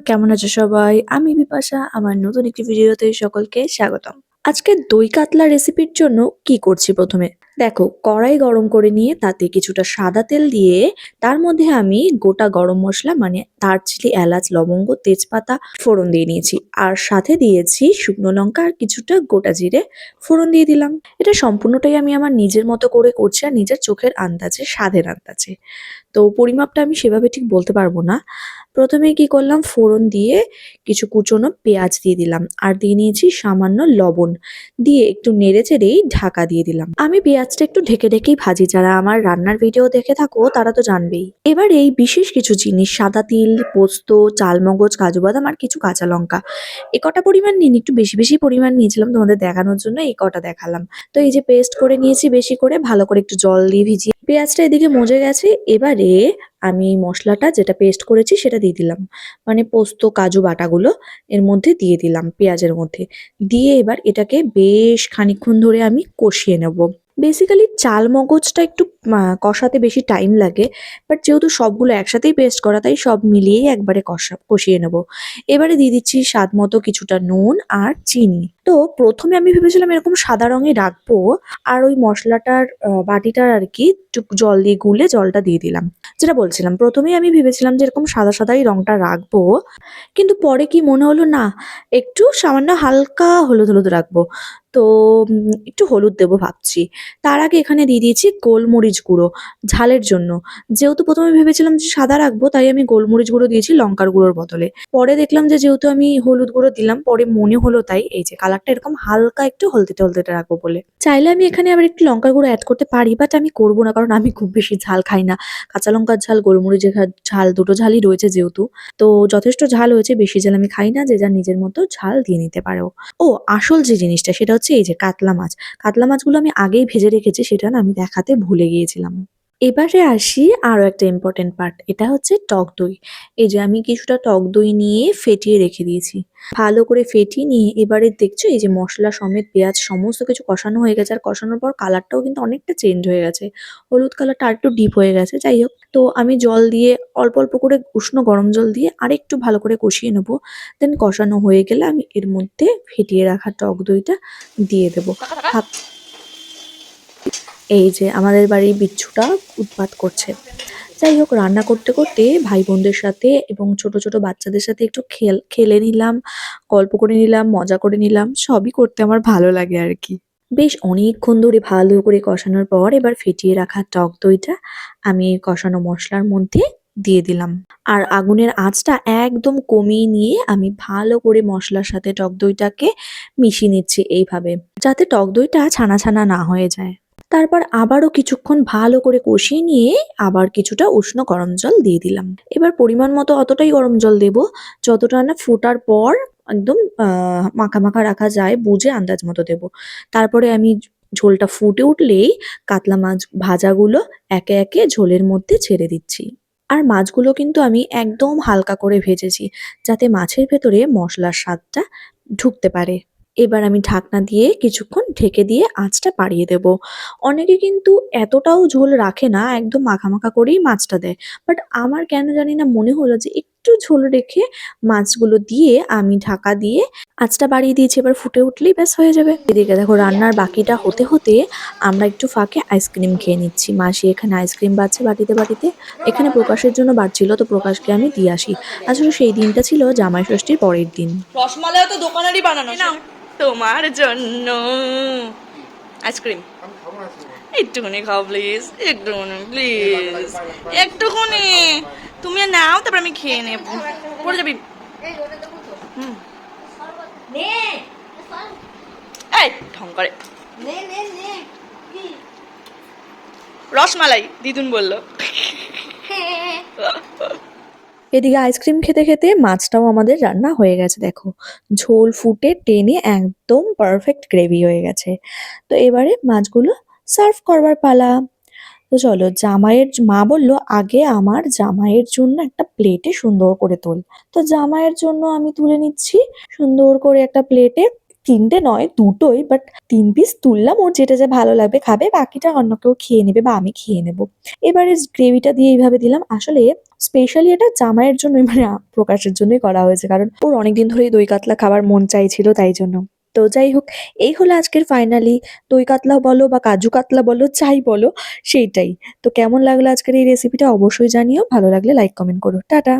কেমন আছে সবাই? আমি বিপাশা, আমার নতুন একটি ভিডিওতে সকলকে স্বাগতম। আজকে দই কাতলা রেসিপির জন্য কি করছি প্রথমে? দেখো, কড়াই গরম করে নিয়ে তাতে কিছুটা সাদা তেল দিয়ে তার মধ্যে আমি গোটা গরম মশলা মানে দারচিনি, এলাচ, লবঙ্গ, তেজপাতা ফোড়ন দিয়ে নিয়েছি। আর সাথে দিয়েছি শুকনো লঙ্কা আর কিছুটা গোটা জিরে ফোড়ন দিয়ে দিলাম। এটা সম্পূর্ণটাই আমি আমার নিজের মতো করে করছি আর নিজের চোখের আন্দাজে, স্বাদের আন্দাজে। তো পরিমাপটা আমি সেভাবে ঠিক বলতে পারব না। প্রথমে কি করলাম? ফোড়ন দিয়ে কিছু কুচোনো পেঁয়াজ দিয়ে দিলাম। আর দিয়ে নিয়েছি সামান্য লবণ। দিয়ে একটু নেড়ে চেড়েই ঢাকা দিয়ে দিলাম। আমি পেঁয়াজটা একটু ঢেকে ঢেকেই ভাজি। যারা আমার রান্নার ভিডিও দেখে থাকো, তারা তো জানবেই। এবার এই বিশেষ কিছু জিনিস, সাদা তিল, পোস্ত, চালমগজ, কাজু বাদাম আর কিছু কাঁচা লঙ্কা। এ কটা পরিমাণ নিন, একটু বেশি বেশি পরিমাণ নিয়েছিলাম তোমাদের দেখানোর জন্য, এই কটা দেখালাম। তো এই যে পেস্ট করে নিয়েছি বেশি করে, ভালো করে একটু জল দিয়ে ভিজিয়ে। পেঁয়াজটা এদিকে মজে গেছে, এবারে আমি মশলাটা যেটা পেস্ট করেছি সেটা দিয়ে দিলাম। মানে পোস্ত, কাজু বাটাগুলো এর মধ্যে দিয়ে দিলাম, পেঁয়াজের মধ্যে। দিয়ে এবার এটাকে বেশ খানিকক্ষণ ধরে আমি কষিয়ে নেব। বেসিক্যালি চাল মগজটা একটু কষাতে বেশি টাইম লাগে বাট যেহেতু সবগুলো একসাথেই পেস্ট করা, তাই সব মিলিয়েই একবারে কষা, কষিয়ে নেব। এবারে দিয়ে দিচ্ছি স্বাদ মতো কিছুটা নুন আর চিনি। তো প্রথমে আমি ভেবেছিলাম এরকম সাদা রঙে রাখব আর ওই মশলাটার বাটিটার আর কি জল দিয়ে গুলে জলটা দিয়ে দিলাম। যেটা বলছিলাম, প্রথমেই আমি ভেবেছিলাম যে এরকম সাদা সাদাই রংটা রাখব, কিন্তু পরে কি মনে হলো না, একটু সামান্য হালকা হলুদ হলুদ রাখব। তো একটু হলুদ দেবো ভাবছি। তার আগে এখানে দিয়ে দিয়েছি গোলমরিচ গুঁড়ো ঝালের জন্য। যেহেতু প্রথমে ভেবেছিলাম যে সাদা রাখব, তাই আমি গোলমরিচ গুঁড়ো দিয়েছি লঙ্কার গুঁড়োর বদলে। পরে দেখলাম যে যেহেতু আমি হলুদ গুঁড়ো দিলাম, পরে মনে হলো তাই, এই যে কালারটা এরকম হালকা একটু হলদেটে হলদেটে রাখব বলে। চাইলে আমি এখানে আবার একটু লঙ্কার গুঁড়ো অ্যাড করতে পারি বাট আমি করব না, কারণ আমি খুব বেশি ঝাল খাই না। কাঁচা লঙ্কার ঝাল গোলমরিচের ঝাল, দুটো ঝালই রয়েছে যেহেতু। তো যথেষ্ট ঝাল হয়েছে, বেশি ঝাল আমি খাই না, যে যার নিজের মতো ঝাল দিয়ে নিতে পারো। ও, আসল যে জিনিসটা, সেটা হচ্ছে এই যে কাতলা মাছ। কাতলা মাছগুলো আমি আগেই ভেজে রেখেছি, সেটা না আমি দেখাতে ভুলে গিয়েছিলাম। এবারে আসি আরও একটা ইম্পর্টেন্ট পার্ট এটা হচ্ছে টক দই। এই যে আমি কিছুটা টক দই নিয়ে ফেটিয়ে রেখে দিয়েছি। ভালো করে ফেটিয়ে নিয়ে এবারে দেখছ এই যে মশলা সমেত পেঁয়াজ সমস্ত কিছু কষানো হয়ে গেছে, আর কষানোর পর কালারটাও কিন্তু অনেকটা চেঞ্জ হয়ে গেছে। হলুদ কালারটা আর একটু ডিপ হয়ে গেছে, যাই হোক। তো আমি জল দিয়ে অল্প অল্প করে উষ্ণ গরম জল দিয়ে আরেকটু ভালো করে কষিয়ে নেব। দেন কষানো হয়ে গেলে আমি এর মধ্যে ফেটিয়ে রাখা টক দইটা দিয়ে দেবো। এই যে আমাদের বাড়ির বিচ্ছুটা উৎপাত করছে। যাই হোক, রান্না করতে করতে ভাই বোনদের সাথে এবং ছোট ছোট বাচ্চাদের সাথে একটু খেল খেলে নিলাম, গল্প করে নিলাম, মজা করে নিলাম, সবই করতে আমার ভালো লাগে আর কি। বেশ অনেকক্ষণ ধরে ভালো করে কষানোর পর এবার ফেটিয়ে রাখা টক দইটা আমি কষানো মশলার মধ্যে দিয়ে দিলাম। আর আগুনের আঁচটা একদম কমিয়ে নিয়ে আমি ভালো করে মশলার সাথে টক দইটাকে মিশিয়ে নিচ্ছি এইভাবে, যাতে টক দইটা ছানা ছানা না হয়ে যায়। তারপর আবারও কিছুক্ষণ ভালো করে কষিয়ে নিয়ে আবার কিছুটা উষ্ণ গরম জল দিয়ে দিলাম। এবার পরিমাণ মতো অতটাই গরম জল দেব, যতটা না ফোটার পর একদম মাখা মাখা রাখা যায় বুঝে আন্দাজ মতো দেব। তারপরে আমি ঝোলটা ফুটে উঠলেই কাতলা মাছ ভাজাগুলো একে একে ঝোলের মধ্যে ছেড়ে দিচ্ছি। আর মাছগুলো কিন্তু আমি একদম হালকা করে ভেজেছি, যাতে মাছের ভেতরে মশলার স্বাদটা ঢুকতে পারে। এবার আমি ঢাকনা দিয়ে কিছুক্ষণ ঢেকে দিয়ে আঁচটা বাড়িয়ে দেব। অনেকে কিন্তু এতটাও ঝোল রাখে না, একদম মাখা মাখা করেই মাছটা দেয়। বাট আমার কেন জানি না মনে হলো যে একটু ঝোল রেখে মাছগুলো দিয়ে আমি ঢাকা দিয়ে আঁচটা বাড়িয়ে দিয়েছি, এবার ফুটে উঠলেই ব্যাস হয়ে যাবে। এদিকে দেখো রান্নার বাকিটা হতে হতে আমরা একটু ফাঁকে আইসক্রিম খেয়ে নিচ্ছি। মাসি এখানে আইসক্রিম বাড়ছে বাটিতে বাটিতে। এখানে প্রকাশের জন্য বাড়ছিল তো প্রকাশকে আমি দিয়ে আসি। আসলে সেই দিনটা ছিল জামাই ষষ্ঠীর পরের দিন। রসমালাই তো দোকানেরই বানানো নাও তোমার জন্য। আইসক্রিম একটুখানি খাও প্লিজ একটুখানি প্লিজ একটুখানি। তুমি নাও, তারপর আমি খেয়ে নেব। পড়ে যাবি। এই ঢং করে। রসমালাই, দিদুন বলল। এদিকে আইসক্রিম খেতে খেতে মাছটাও আমাদের রান্না হয়ে গেছে, দেখো। ঝোল ফুটে টেনে একদম পারফেক্ট গ্রেভি হয়ে গেছে। তো এবারে মাছগুলো সার্ভ করবার পালা। তো চলো, জামাইয়ের, মা বলল, আগে আমার জামাইয়ের জন্য একটা প্লেটে সুন্দর করে তোল। তো জামাইয়ের জন্য আমি তুলে নিচ্ছি সুন্দর করে একটা প্লেটে তিনটে নয়, দুটোই বাট তিন পিস তুললাম। ওর যেটা যা ভালো লাগবে খাবে, বাকিটা অন্য কেউ খেয়ে নেবে বা আমি খেয়ে নেব। এবারে গ্রেভিটা দিয়ে এইভাবে দিলাম। আসলে স্পেশালি এটা জামাইয়ের জন্যই মানে প্রকাশের জন্যই করা হয়েছে, কারণ ওর অনেকদিন ধরেই দই কাতলা খাবার মন চাইছিল তাই জন্য। তো যাই হোক, এই হলো আজকের ফাইনালি দই কাতলা বলো বা কাজু কাতলা বলো চাই বলো, সেইটাই। তো কেমন লাগল আজকের এই রেসিপিটা অবশ্যই জানিও। ভালো লাগলে লাইক কমেন্ট করো। টাটা!